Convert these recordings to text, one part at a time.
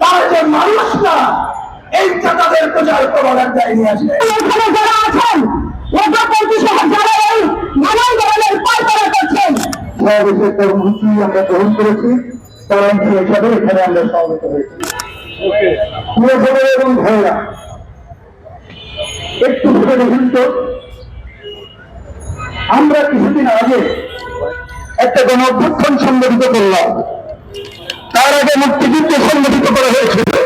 তারা যে মানুষ না এইটা তাদের প্রচার প্রবাদের দায় নিয়ে আসে এখানে যারা আছেন ওটাপন্থী সহ যারা এই নানান ধরনের পায়তারা করছেন সমাবেশের কর্মসূচি আমরা গ্রহণ করেছি তার হিসাবে এখানে আমরা সমবেত হয়েছি। প্রিয় এবং ভাইরা একটু ভেবে দেখুন তো আমরা কিছুদিন আগে একটা গণ অভ্যুত্থান সংগঠিত করলাম। তার আগে মুক্তিযুদ্ধ সংগঠিত করা হয়েছিল।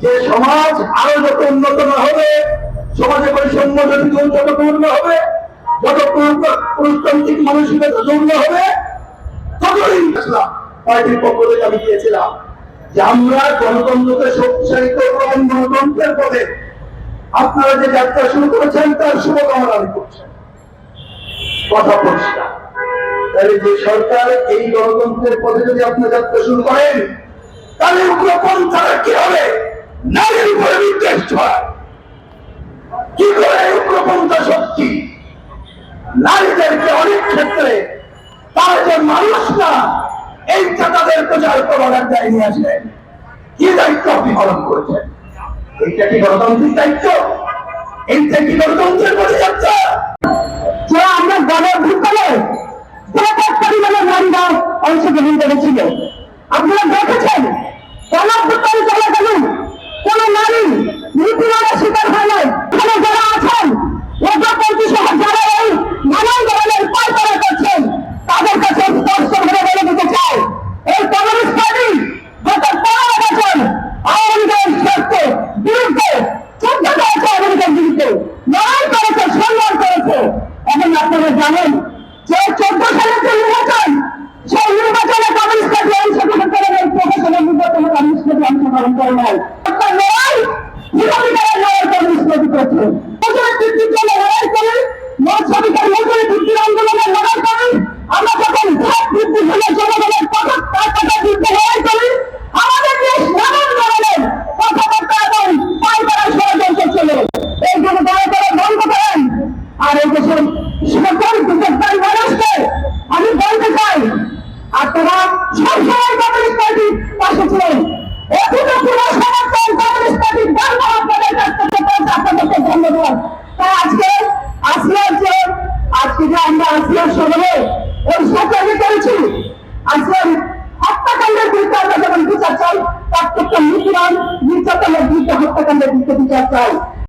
যে সমাজ যত উন্নত না হবে, সমাজে বৈষম্য যদি যত পূর্ণ হবে, যত পুরুষ- পুরুষতান্ত্রিক মানসিকতা দূর্ণ হবে, ততই পার্টির পক্ষ থেকে আমি দিয়েছিলাম। আমরা গণতন্ত্রকে শক্তিশালী করব এবং গণতন্ত্রের পথে আপনারা যে যাত্রা শুরু করেছেন, তার শুভকামনা আমি করছি। কথা পরিষ্কার। তাহলে যে সরকার এই গণতন্ত্রের পথে যদি আপনি যাত্রা শুরু করেন, তাহলে উগ্রপন্থারা কি হবে? নারীর উপরে বিদ্বেষ কি করে উগ্রপন্থা শক্তি? নারীদেরকে অনেক ক্ষেত্রে তারা যে মানুষ না এইটা তাদের প্রচার প্রবাদের দায় নিয়ে আসেন কি দায়িত্ব আপনি পালন করেছেন? এইটা কি গণতান্ত্রিক দায়িত্ব? এইটা কি গণতন্ত্রের পথে যাত্রা আপনারা দেখেছেন গণ ভূতল চলাকালীন কোন নারী নিপীড়নের শিকার হয় নাই এখানে যারা আছেন ওটাপন্থী সহ যারা এই নানান ধরনের পায়তারা করছেন তাদের কাছে স্পষ্ট ভাবে বলে দিতে চাই এই কমিউনিস্ট পার্টি গত পনেরো বছর আওয়ামী বিরুদ্ধে আওয়ামী লীগের বিরুদ্ধে লড়াই করেছে সংগ্রাম করেছে। এবং আপনারা জানেন যে চোদ্দ সালের যে নির্বাচন, সেই নির্বাচনে কমিউনিস্ট পার্টি অংশগ্রহণ করে নাই প্রফেশনাল নির্বাচনে কমিউনিস্ট পার্টি অংশগ্রহণ করে নাই একটা লড়াই বিরোধী দলের লড়াই কমিউনিস্ট পার্টি করছে মজুরি ভিত্তির জন্য লড়াই করে মত শ্রমিকের মজুরি ভিত্তির আন্দোলনের লড়াই করি আমরা যখন ভোট ভিত্তিক হলে জনগণের পথক তার কথা বিরুদ্ধে লড়াই করি আমাদের দেশ নানান ধরনের কথাবার্তা এবং পাইকারা ষড়যন্ত্র চলে এইগুলো দয়া করে বন্ধ করেন আর এই দেশের সকল বিশেষকারী মানুষকে আমি বলতে চাই আপনারা সবসময় কমিউনিস্ট পার্টির পাশে ছিলেন অতীতে পুরো সমর্থন কমিউনিস্ট পার্টির ধর্ম আপনাদের কাছ থেকে পেয়েছে আপনাদেরকে ধন্যবাদ তাই আজকে আসিয়ার যে আজকে যে আমরা আসিয়ার শহরে ওই সরকারি করেছি আসিয়ার হত্যাকাণ্ডের বিরুদ্ধে আমরা যেমন বিচার চাই প্রত্যেকটা নিপীড়ন নির্যাতনের বিরুদ্ধে হত্যাকাণ্ডের বিরুদ্ধে বিচার চাই।